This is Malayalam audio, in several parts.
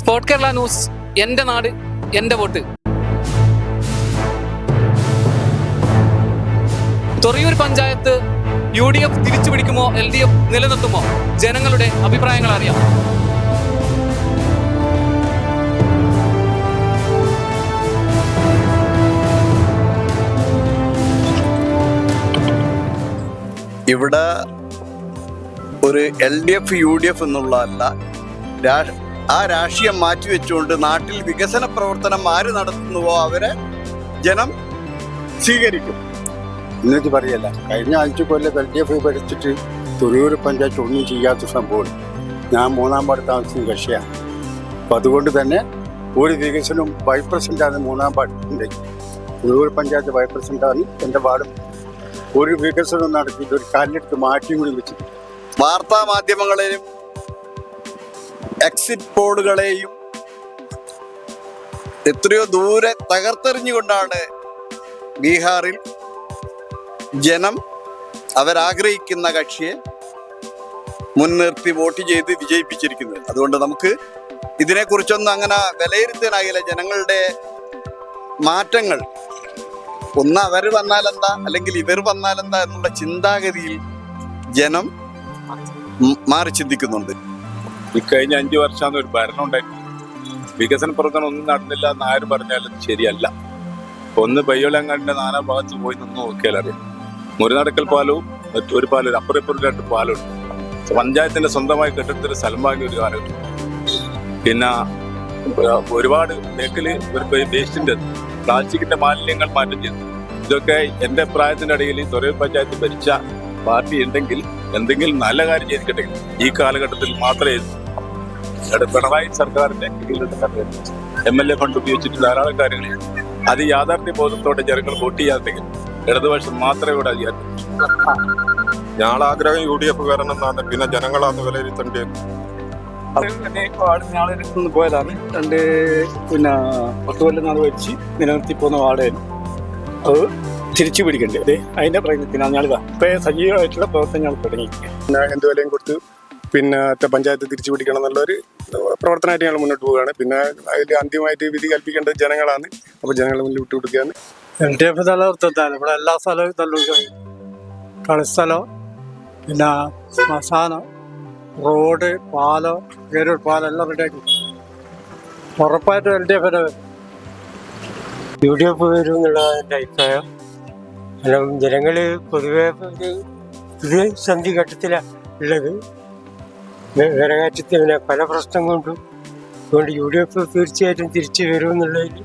സ്പോർട് കേരള ന്യൂസ് എന്റെ നാട് എന്റെ vote. Thoriyur panchayat U D F തിരിച്ചു പിടിക്കുമോ എൽ ഡി എഫ് നിലനിർത്തുമോ? ജനങ്ങളുടെ അഭിപ്രായങ്ങൾ അറിയാം. ഇവിടെ ഒരു L D F U D F എന്നുള്ളതല്ല ആ രാഷ്ട്രീയം മാറ്റിവെച്ചുകൊണ്ട് നാട്ടിൽ വികസന പ്രവർത്തനം ആര് നടത്തുന്നുവോ അവരെ ജനം സ്വീകരിക്കും. എന്നിട്ട് പറയല്ല കഴിഞ്ഞ അഞ്ച് കൊല്ലം എൽ ഡി എഫ് ഭരിച്ചിട്ട് തൊഴിലൂർ പഞ്ചായത്ത് ഒന്നും ചെയ്യാത്ത സംഭവമാണ് ഞാൻ മൂന്നാം പാട് താമസിക്കുന്ന കക്ഷിയാണ്. അപ്പം അതുകൊണ്ട് തന്നെ ഒരു വികസനവും വൈസ് പ്രസിഡന്റാണ് മൂന്നാം പാട്ടിന്റെ തൊഴിലൂർ പഞ്ചായത്ത് വൈസ് പ്രസിഡന്റാണ് എന്റെ പാട് ഒരു വികസനവും നടത്തിയിട്ട് ഒരു കാലിലെടുത്ത് മാറ്റിയും കൂടി വെച്ചിട്ടുണ്ട്. വാർത്താ മാധ്യമങ്ങളെയും എക്സിറ്റ് പോളുകളെയും എത്രയോ ദൂരെ തകർത്തെറിഞ്ഞുകൊണ്ടാണ് ബീഹാറിൽ ജനം അവരാഗ്രഹിക്കുന്ന കക്ഷിയെ മുൻനിർത്തി വോട്ട് ചെയ്ത് വിജയിപ്പിച്ചിരിക്കുന്നത്. അതുകൊണ്ട് നമുക്ക് ഇതിനെക്കുറിച്ചൊന്നും അങ്ങനെ വിലയിരുത്താനാകില്ല ജനങ്ങളുടെ മാറ്റങ്ങൾ. ഒന്ന് അവർ വന്നാലെന്താ അല്ലെങ്കിൽ ഇവർ വന്നാലെന്താ എന്നുള്ള ചിന്താഗതിയിൽ ജനം മാറി ചിന്തിക്കുന്നുണ്ട്. ഈ കഴിഞ്ഞ അഞ്ചു വർഷമാണ് ഒരു ഭരണം ഉണ്ടായിരുന്നു വികസന പ്രവർത്തനം ഒന്നും നടന്നില്ല എന്ന് ആരും പറഞ്ഞാലും ശരിയല്ല. ഒന്ന് ബയ്യോലങ്ങാടിന്റെ നാനാ ഭാഗത്ത് പോയി നിന്ന് നോക്കിയാൽ അറിയാം. മുരുനടക്കൽ പാലവും മറ്റൊരു പാലും അപ്പുറം ഇപ്പുറം രണ്ട് പാലമുണ്ട് പഞ്ചായത്തിന്റെ സ്വന്തമായി കെട്ടിടത്തിൽ സ്ഥലം വാങ്ങിയ ഒരു കാലഘട്ടം പിന്നെ ഒരുപാട് ബേക്കിൽ ഒരു വേസ്റ്റിന്റെ പ്ലാസ്റ്റിക്കിന്റെ മാലിന്യങ്ങൾ മാറ്റം ചെയ്തു. ഇതൊക്കെ എന്റെ അഭിപ്രായത്തിന്റെ ഇടയിൽ തൊരവ് പഞ്ചായത്ത് ഭരിച്ച പാർട്ടി ഉണ്ടെങ്കിൽ എന്തെങ്കിലും നല്ല കാര്യം ചെയ്തിട്ടെ ഈ കാലഘട്ടത്തിൽ മാത്രമേ പിണറായി സർക്കാരിന്റെ എം എൽ എ ഫണ്ട് ഉപയോഗിച്ചിട്ട് ധാരാളം കാര്യങ്ങൾ അത് യാഥാർത്ഥ്യ ബോധത്തോടെ ജനങ്ങൾ വോട്ട് ചെയ്യാത്തെങ്കിൽ ഇടതുപക്ഷം മാത്രമേ ഇവിടെ ചെയ്യാൻ ഞങ്ങളാഗ്രഹം യു ഡി എഫ് കാരണം എന്നാണ്. പിന്നെ ജനങ്ങളാന്ന് വിലയിരുത്തേണ്ടത്. വാർഡിന് പോയതാണ്. രണ്ട് പിന്നെ പത്ത് കൊല്ലം നാൾ വെച്ച് നിലനിർത്തി പോകുന്ന വാർഡായിരുന്നു. അത് തിരിച്ചു പിടിക്കണ്ടേ അതെ അതിന്റെ പ്രയത്നത്തിനാണ് ഞങ്ങളിതാ ഇപ്പൊ സജീവമായിട്ടുള്ള പ്രവർത്തനം ഞങ്ങൾ തുടങ്ങി പിന്നെ എന്ത് വിലയും കൊടുത്ത് പിന്നെ പഞ്ചായത്ത് തിരിച്ചു പിടിക്കണം എന്നുള്ളൊരു പ്രവർത്തനമായിട്ട് ഞങ്ങൾ മുന്നോട്ട് പോവുകയാണ്. പിന്നെ അതിൽ അന്തിമമായിട്ട് വിധി കൽപ്പിക്കേണ്ടത് ജനങ്ങളാണ്. അപ്പോൾ ജനങ്ങളെ മുന്നിൽ വിട്ടു കൊടുക്കുകയാണ് എൽ ഡി എഫ് തലനിർത്താൻ ഇവിടെ എല്ലാ സ്ഥലവും തല്ലൂർ കളിസ്ഥലം പിന്നെ ശ്മശാനം റോഡ് പാലം ഗരുഡ് പാലം എല്ലാം റെഡിയാക്കി ഉറപ്പായിട്ടും L D F U D F വരും എന്നുള്ള എന്റെ അഭിപ്രായം. കാരണം ജനങ്ങൾ പൊതുവെ പുതിയ സന്ധി ഘട്ടത്തിലാണ് ഉള്ളത്. വിറകാറ്റത്തിന് പല പ്രശ്നം കൊണ്ടും അതുകൊണ്ട് യു ഡി എഫ് തീർച്ചയായിട്ടും തിരിച്ചു വരും എന്നുള്ളതിൽ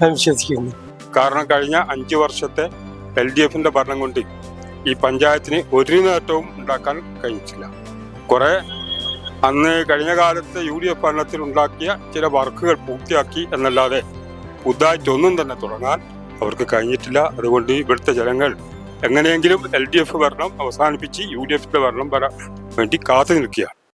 ഞാൻ വിശ്വസിക്കുന്നു. കാരണം കഴിഞ്ഞ അഞ്ച് വർഷത്തെ എൽ ഡി എഫിന്റെ ഭരണം കൊണ്ട് ഈ പഞ്ചായത്തിന് ഒരു നേട്ടവും ഉണ്ടാക്കാൻ കഴിഞ്ഞിട്ടില്ല. കുറെ അന്ന് കഴിഞ്ഞ കാലത്തെ യു ഡി എഫ് ഭരണത്തിൽ ഉണ്ടാക്കിയ ചില വർക്കുകൾ പൂർത്തിയാക്കി എന്നല്ലാതെ പുതുതായിട്ടൊന്നും തന്നെ തുടങ്ങാൻ അവർക്ക് കഴിഞ്ഞിട്ടില്ല. അതുകൊണ്ട് ഇവിടുത്തെ ജനങ്ങൾ എങ്ങനെയെങ്കിലും എൽ ഡി എഫ് ഭരണം അവസാനിപ്പിച്ച് യു ഡി എഫിന്റെ ഭരണം വേണ്ടി കാത്തു നിൽക്കുകയാണ്.